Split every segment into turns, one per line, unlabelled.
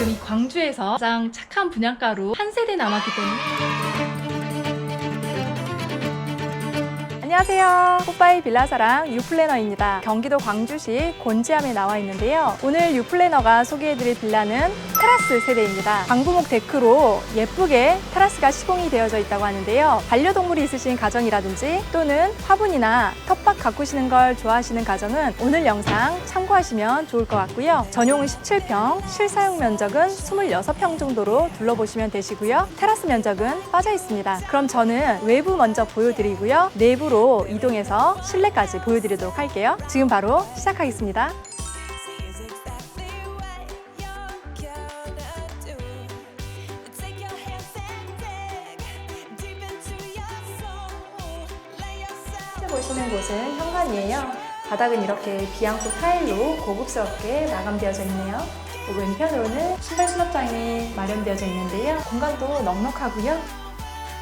지금 이 광주에서 가장 착한 분양가로 한 세대 남았기 때문에
안녕하세요. 뽀빠이 빌라사랑 유플래너입니다. 경기도 광주시 곤지암에 나와 있는데요. 오늘 유플래너가 소개해드릴 빌라는 테라스 세대입니다. 방부목 데크로 예쁘게 테라스가 시공이 되어져 있다고 하는데요. 반려동물이 있으신 가정이라든지 또는 화분이나 텃밭 가꾸시는 걸 좋아하시는 가정은 오늘 영상 참고하시면 좋을 것 같고요. 전용은 17평, 실사용 면적은 26평 정도로 둘러보시면 되시고요. 테라스 면적은 빠져 있습니다. 그럼 저는 외부 먼저 보여드리고요. 내부로 이동해서 실내까지 보여드리도록 할게요. 지금 바로 시작하겠습니다. 보시는 곳은 현관이에요. 바닥은 이렇게 비앙코 타일로 고급스럽게 마감되어져 있네요. 왼편으로는 신발 수납장이 마련되어져 있는데요. 공간도 넉넉하고요.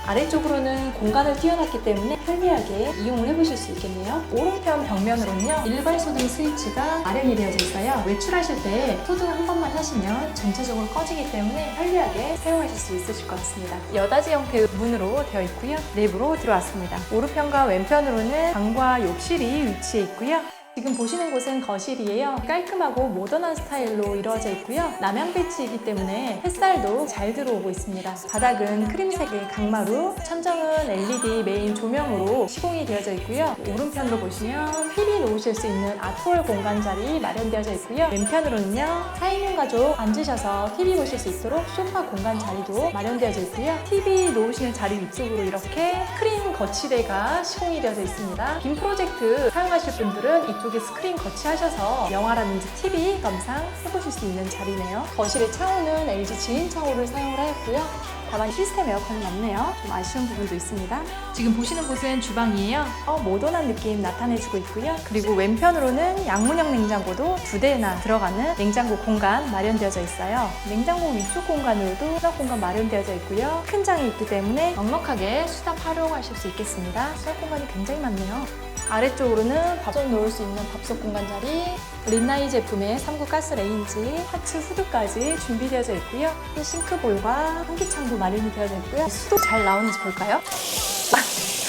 아래쪽으로는 공간을 띄워놨기 때문에 편리하게 이용을 해보실 수 있겠네요. 오른편 벽면으로는요, 일괄 소등 스위치가 마련이 되어져 있어요. 외출하실 때 소등 한 번만 하시면 전체적으로 꺼지기 때문에 편리하게 사용하실 수 있으실 것 같습니다. 여닫이 형태의 문으로 되어 있고요. 내부로 들어왔습니다. 오른편과 왼편으로는 방과 욕실이 위치해 있고요. 지금 보시는 곳은 거실이에요. 깔끔하고 모던한 스타일로 이루어져 있고요. 남향 배치이기 때문에 햇살도 잘 들어오고 있습니다. 바닥은 크림색의 강마루, 천정은 LED 메인 조명으로 시공이 되어져 있고요. 오른편으로 보시면 TV 놓으실 수 있는 아트월 공간 자리 마련되어져 있고요. 왼편으로는요, 4인용 가족 앉으셔서 TV 보실 수 있도록 소파 공간 자리도 마련되어져 있고요. TV 놓으시는 자리 위쪽으로 이렇게 크림 거치대가 시공이 되어져 있습니다. 빔 프로젝트 사용하실 분들은 이쪽 에 스크린 거치하셔서 영화라든지 TV 감상 해보실 수 있는 자리네요. 거실의 창호는 LG 지인 창호를 사용을 하였고요. 다만 시스템 에어컨은 없네요. 좀 아쉬운 부분도 있습니다.
지금 보시는 곳은 주방이에요.
어, 모던한 느낌 나타내주고 있고요. 그리고 왼편으로는 양문형 냉장고도 두 대나 들어가는 냉장고 공간 마련되어져 있어요. 냉장고 위쪽 공간으로도 수납 공간 마련되어져 있고요. 큰 장이 있기 때문에 넉넉하게 수납 활용하실 수 있겠습니다. 수납 공간이 굉장히 많네요. 아래쪽으로는 밥솥 놓을 수 있는 밥솥 공간 자리, 린나이 제품의 3구 가스 레인지, 하츠 후드까지 준비되어져 있고요. 싱크볼과 환기창도 마련이 되어져 있고요. 수도 잘 나오는지 볼까요?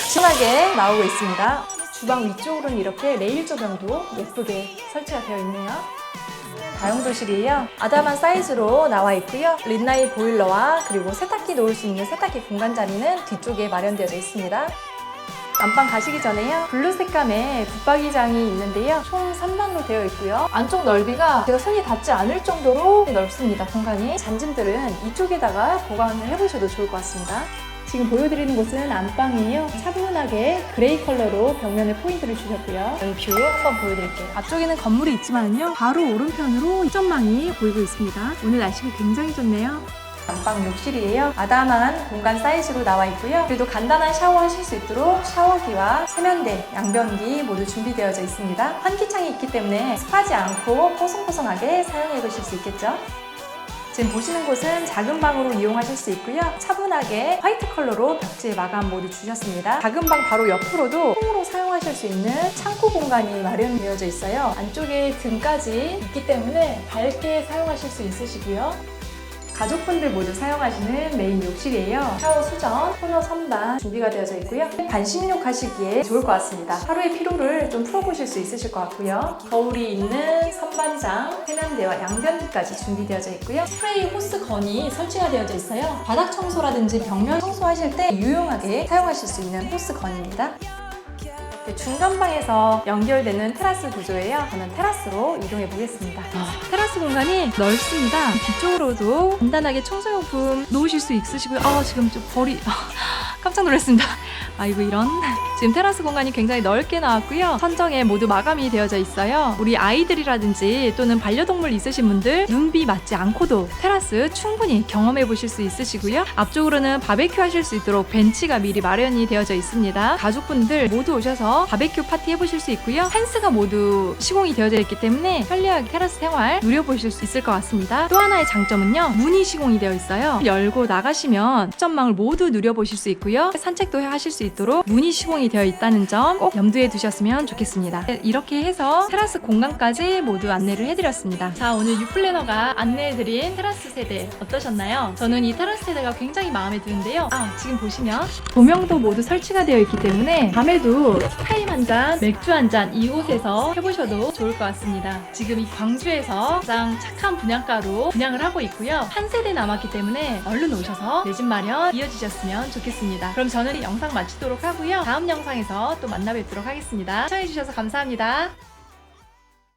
심하게 나오고 있습니다. 주방 위쪽으로는 이렇게 레일 조명도 예쁘게 설치가 되어 있네요. 다용도실이에요. 아담한 사이즈로 나와 있고요. 린나이 보일러와 그리고 세탁기 놓을 수 있는 세탁기 공간 자리는 뒤쪽에 마련되어져 있습니다. 안방 가시기 전에요. 블루 색감의 붙박이장이 있는데요. 총 3단로 되어 있고요. 안쪽 넓이가 제가 손이 닿지 않을 정도로 넓습니다. 공간이. 잔짐들은 이쪽에다가 보관을 해보셔도 좋을 것 같습니다. 지금 보여드리는 곳은 안방이에요. 차분하게 그레이 컬러로 벽면에 포인트를 주셨고요. 여기 뷰 한번 보여드릴게요. 앞쪽에는 건물이 있지만요. 바로 오른편으로 전망이 보이고 있습니다. 오늘 날씨가 굉장히 좋네요. 안방 욕실이에요. 아담한 공간 사이즈로 나와 있고요. 그래도 간단한 샤워하실 수 있도록 샤워기와 세면대, 양변기 모두 준비되어져 있습니다. 환기창이 있기 때문에 습하지 않고 뽀송뽀송하게 사용해 보실 수 있겠죠. 지금 보시는 곳은 작은 방으로 이용하실 수 있고요. 차분하게 화이트 컬러로 벽지 마감 모두 주셨습니다. 작은 방 바로 옆으로도 통으로 사용하실 수 있는 창고 공간이 마련되어져 있어요. 안쪽에 등까지 있기 때문에 밝게 사용하실 수 있으시고요. 가족분들 모두 사용하시는 메인 욕실이에요. 샤워 수전, 토너 선반 준비가 되어져 있고요. 반신욕 하시기에 좋을 것 같습니다. 하루의 피로를 좀 풀어보실 수 있으실 것 같고요. 거울이 있는 선반장, 세면대와 양변기까지 준비되어져 있고요. 스프레이 호스 건이 설치가 되어져 있어요. 바닥 청소라든지 벽면 청소하실 때 유용하게 사용하실 수 있는 호스 건입니다. 이렇게 중간방에서 연결되는 테라스 구조예요. 저는 테라스로 이동해 보겠습니다.
테라스 공간이 넓습니다. 뒤쪽으로도 간단하게 청소용품 놓으실 수 있으시고요. 아, 지금 좀 벌이 깜짝 놀랐습니다. 아이고 이런 지금 테라스 공간이 굉장히 넓게 나왔고요. 선정에 모두 마감이 되어져 있어요. 우리 아이들이라든지 또는 반려동물 있으신 분들 눈비 맞지 않고도 테라스 충분히 경험해 보실 수 있으시고요. 앞쪽으로는 바베큐 하실 수 있도록 벤치가 미리 마련이 되어져 있습니다. 가족분들 모두 오셔서 바베큐 파티 해보실 수 있고요. 펜스가 모두 시공이 되어져 있기 때문에 편리하게 테라스 생활 누려보실 수 있을 것 같습니다. 또 하나의 장점은요. 문이 시공이 되어 있어요. 열고 나가시면 전망을 모두 누려보실 수 있고요. 산책도 하실 수 있도록 문이 시공이 되어 있다는 점 꼭 염두에 두셨으면 좋겠습니다. 이렇게 해서 테라스 공간까지 모두 안내를 해드렸습니다. 자, 오늘 유플래너가 안내해드린 테라스 세대 어떠셨나요? 저는 이 테라스 세대가 굉장히 마음에 드는데요. 아, 지금 보시면 조명도 모두 설치가 되어 있기 때문에 밤에도 타임 한 잔, 맥주 한 잔 이곳에서 해보셔도 좋을 것 같습니다. 지금 이 광주에서 가장 착한 분양가로 분양을 하고 있고요. 한 세대 남았기 때문에 얼른 오셔서 내 집 마련 이어지셨으면 좋겠습니다. 그럼 저는 이 영상 마치도록 하고요. 다음 영상에서 또 만나 뵙도록 하겠습니다. 시청해주셔서 감사합니다.